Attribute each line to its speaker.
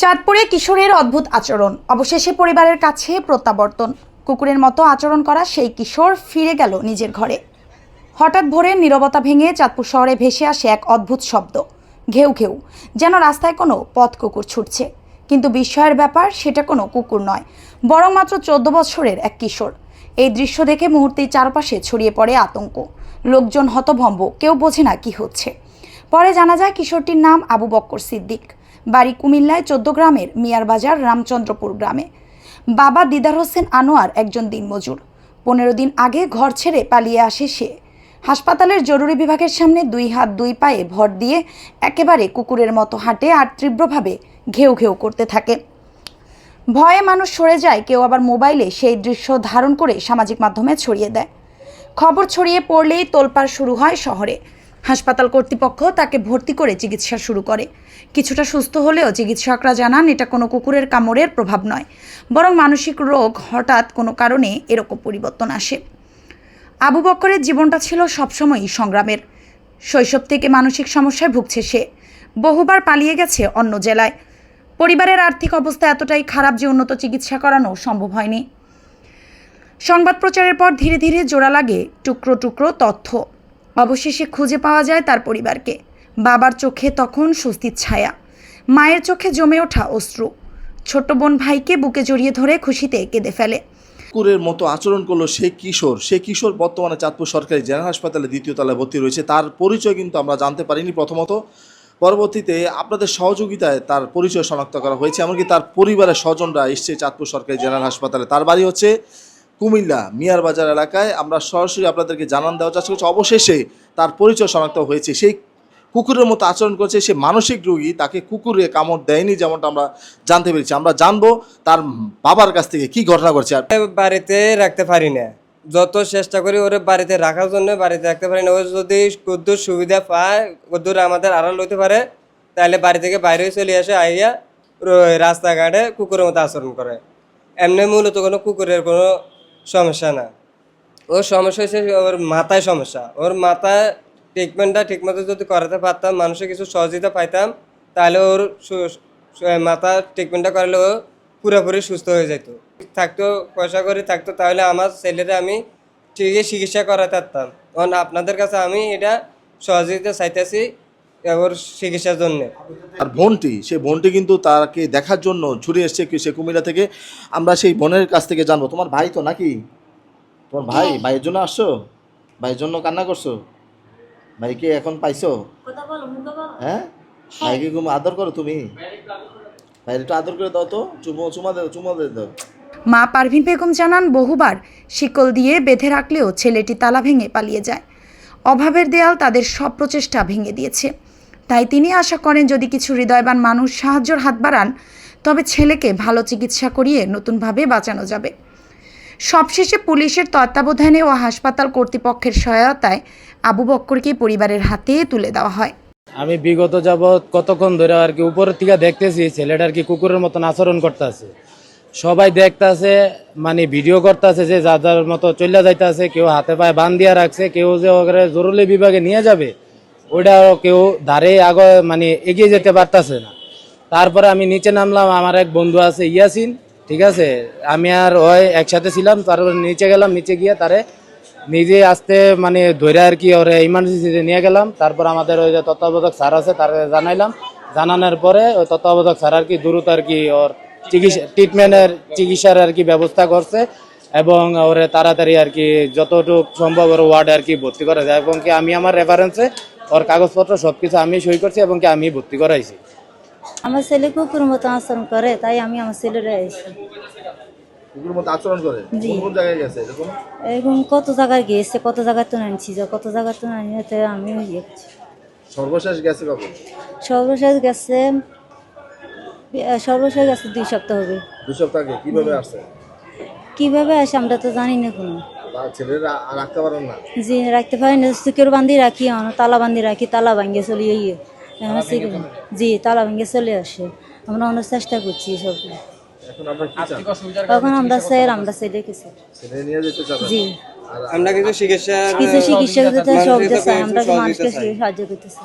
Speaker 1: চাঁদপুরে কিশোরের অদ্ভুত আচরণ। অবশেষে পরিবারের কাছে প্রত্যাবর্তন। কুকুরের মতো আচরণ করা সেই কিশোর ফিরে গেল নিজের ঘরে। হঠাৎ ভোরে নীরবতা ভেঙে চাঁদপুর শহরে ভেসে আসে এক অদ্ভুত শব্দ। ঘেউ ঘেউ, যেন রাস্তায় কোনো পথ কুকুর ছুটছে। কিন্তু বিস্ময়ের ব্যাপার, সেটা কোনো কুকুর নয়, বরং মাত্র চোদ্দ বছরের এক কিশোর। এই দৃশ্য দেখে মুহূর্তেই চারপাশে ছড়িয়ে পড়ে আতঙ্ক। লোকজন হতভম্ব, কেউ বোঝে না কি হচ্ছে। পরে জানা যায় কিশোরটির নাম আবু বক্কর সিদ্দিক। বাড়ি কুমিল্লায় চোদ্দ গ্রামের মিয়ারবাজার রামচন্দ্রপুর গ্রামে। বাবা দিদার হোসেন আনোয়ার একজন দিনমজুর। পনেরো দিন আগে ঘর ছেড়ে পালিয়ে আসে সে। হাসপাতালের জরুরি বিভাগের সামনে দুই হাত দুই পায়ে ভর দিয়ে একেবারে কুকুরের মতো হাঁটে আর তীব্রভাবে ঘেউ ঘেউ করতে থাকে। ভয়ে মানুষ সরে যায়, কেউ আবার মোবাইলে সেই দৃশ্য ধারণ করে সামাজিক মাধ্যমে ছড়িয়ে দেয়। খবর ছড়িয়ে পড়লেই তোলপাড় শুরু হয় শহরে। হাসপাতাল কর্তৃপক্ষ তাকে ভর্তি করে চিকিৎসা শুরু করে। কিছুটা সুস্থ হলেও চিকিৎসকরা জানান, এটা কোনো কুকুরের কামড়ের প্রভাব নয়, বরং মানসিক রোগ হঠাৎ কোনো কারণে এরকম পরিবর্তন আসে। আবু বক্করের জীবনটা ছিল সবসময়ই সংগ্রামের। শৈশব থেকে মানসিক সমস্যায় ভুগছে সে। বহুবার পালিয়ে গেছে অন্য জেলায়। পরিবারের আর্থিক অবস্থা এতটাই খারাপ যে উন্নত চিকিৎসা করানো সম্ভব হয়নি। সংবাদ প্রচারের পর ধীরে ধীরে জোড়া লাগে টুকরো টুকরো তথ্য। অবশেষে খুঁজে পাওয়া যায় তার পরিবারকে। বাবার চোখে তখন স্বস্তির ছায়া। মায়ের চোখে জমে ওঠা অশ্রু। ছোট বোন ভাইকে বুকে জড়িয়ে ধরে খুশিতে কেঁদে ফেলে।
Speaker 2: কুকুরের মতো আচরণ করল সে কিশোর। সে কিশোর বর্তমানে চাঁদপুর সরকারি জেনারেল হাসপাতালে দ্বিতীয় তলায় ভর্তি রয়েছে। তার পরিচয় কিন্তু আমরা জানতে পারিনি প্রথমত। পরবর্তীতে আপনাদের সহযোগিতায় তার পরিচয় শনাক্ত করা হয়েছে। এমনকি তার পরিবারের স্বজনরা এসছে চাঁদপুর সরকারি জেনারেল হাসপাতালে। তার বাড়ি হচ্ছে কুমিল্লা মিয়ার বাজার এলাকায় আমরা সরাসরি আপনাদেরকে জানান দেওয়ার চেষ্টা করছি। অবশেষে তার পরিচয় শনাক্ত হয়েছে। সেই কুকুরের মতো আচরণ করছে, সে মানসিক রোগী, তাকে কুকুরে কামড় দেয়নি যেমনটা আমরা জানতে পেরেছি। আমরা জানব তার বাবার কাছ থেকে কি ঘটনা ঘটছে আর
Speaker 3: বাড়িতে রাখতে পারি না। যত চেষ্টা করি ওরে বাড়িতে রাখার জন্য বাড়িতে রাখতে পারি না। ও যদি কদ্দুর সুবিধা পায় কদ্দুর আমাদের আড়াল হইতে পারে, তাহলে বাড়ি থেকে বাইরে চলে আসে, আইয়া রাস্তাঘাটে কুকুরের মতো আচরণ করে। এমনি মূলত কোনো কুকুরের কোনো সমস্যা না। ওর সমস্যা হচ্ছে ওর মাথায় সমস্যা। ওর মাথায় ট্রিটমেন্টটা ঠিকমতো যদি করাতে পারতাম মানুষের কিছু সহযোগিতা পাইতাম, তাহলে ওর মাথা ট্রিটমেন্টটা করালে ও পুরোপুরি সুস্থ হয়ে যেত। থাকতো, পয়সা করে থাকতো, তাহলে আমার ছেলেরা আমি ঠিকই চিকিৎসা করাতে পারতাম। কারণ আপনাদের কাছে আমি এটা সহযোগিতা চাইতেছি। ওর চিকিৎসার জন্যে।
Speaker 2: আর বোনটি সেই বোনটি কিন্তু তাকে দেখার জন্য ছুটে এসছে কি- সে কুমিল্লা থেকে। আমরা সেই বোনের কাছ থেকে জানব। তোমার ভাই তো নাকি? তোমার ভাই ভাইয়ের জন্য আসছো? ভাইয়ের জন্য কান্না করছ? ভাইকে এখন পাইছো? হ্যাঁ? ভাইকে খুব আদর করো তুমি। ভাইয়ের একটু আদর করে দাও তো। চুমো চুমা দাও চুমা দিয়ে দাও।
Speaker 1: মা পারভিন বেগম জানান বহুবার শিকল দিয়ে বেঁধে রাখলেও ছেলেটি তালা ভেঙে পালিয়ে যায়। অভাবের দেয়াল তাদের সব প্রচেষ্টা ভেঙে দিয়েছে। তাই তিনি আশা করেন যদি কিছু হৃদয়বান মানুষ সাহায্যর হাত বাড়ান, তবে ছেলেকে ভালো চিকিৎসা করিয়ে নতুনভাবে বাঁচানো যাবে। সবশেষে পুলিশের তত্ত্বাবধানে ও হাসপাতাল কর্তৃপক্ষের সহায়তায় আবু বক্করকে পরিবারের হাতে তুলে দেওয়া হয়।
Speaker 4: আমি বিগত যাবৎ কতক্ষণ ধরে আর কি উপরের থেকে দেখতেছি ছেলেটা আর কি কুকুরের মতন আচরণ করতেছে। সবাই দেখতাছে মানে ভিডিও করতেছে যে যা যার মতো চলে যাইতেছে, কেউ হাতে পায়ে বান দিয়া রাখছে, কেউ যে ওখানে জরুরি বিভাগে নিয়ে যাবে। ওইটাও কেউ ধারে আগে মানে এগিয়ে যেতে পারতাছে না। তারপরে আমি নিচে নামলাম, আমার এক বন্ধু আছে ইয়াসিন, ঠিক আছে? আমি আর ওই একসাথে ছিলাম, তারপরে নিচে গেলাম, নিচে গিয়ে তারে নিজে আসতে মানে ধরে আর কি ওরে ইমার্জেন্সিতে নিয়ে গেলাম। তারপর আমাদের ওই যে তত্ত্বাবধায়ক স্যার আছে, তার জানাইলাম। জানানোর পরে ওই তত্ত্বাবধায়ক স্যার আর কি দ্রুত আর কি ওর চিকিৎসা ট্রিটমেন্টের চিকিৎসার আর কি ব্যবস্থা করছে এবং ওরে তাড়াতাড়ি আর কি যতটুকু সম্ভব ওর ওয়ার্ডে আর কি ভর্তি করা যায়। এবং কি আমি আমার রেফারেন্সে ওর কাগজপত্র সবকিছু আমি সই করছি এবং কি আমি ভর্তি করাইছি।
Speaker 5: আমার ছেলে কুকুর মতো আচরণ করে তাই আমি আমার ছেলেরা এসেছি
Speaker 2: কুকুরের মতো আচরণ করে? কোন কোন জায়গায় গেছে এরকম?
Speaker 5: এখন কত জায়গায় গিয়েছে কত জায়গায় তো আনছি যে কত জায়গায় তো আনিতে আমি ইয়ে
Speaker 2: সর্বশেষ গেছে কখন?
Speaker 5: সর্বশেষ গেছে সর্বশেষ গেছে দুই সপ্তাহ হবে।
Speaker 2: দু সপ্তাহ আগে কীভাবে আসছে?
Speaker 5: কীভাবে আসে আমরা তো জানি না কোনো।
Speaker 2: ছেলেরা রাখতে পারেন না?
Speaker 5: যে রাখতে পারি না। সুকের বান্ধি রাখি আমরা তালা বান্ধি রাখি তালা ভাঙ্গে চলে ইয়ে জি তালা ভাঙ্গে চলে আসে। আমরা অনেক চেষ্টা করছি সব।
Speaker 2: এখন
Speaker 5: আমরা স্যার আমরা ছেলে কিছু
Speaker 2: ছেলে নিয়ে যেতে চান
Speaker 5: জি।
Speaker 3: আমরা কিন্তু চিকিৎসা
Speaker 5: কিছু চিকিৎসা করতে সব
Speaker 3: কাছে
Speaker 5: আমরা মানুষকে
Speaker 3: চাই।
Speaker 5: সাহায্য করতেছি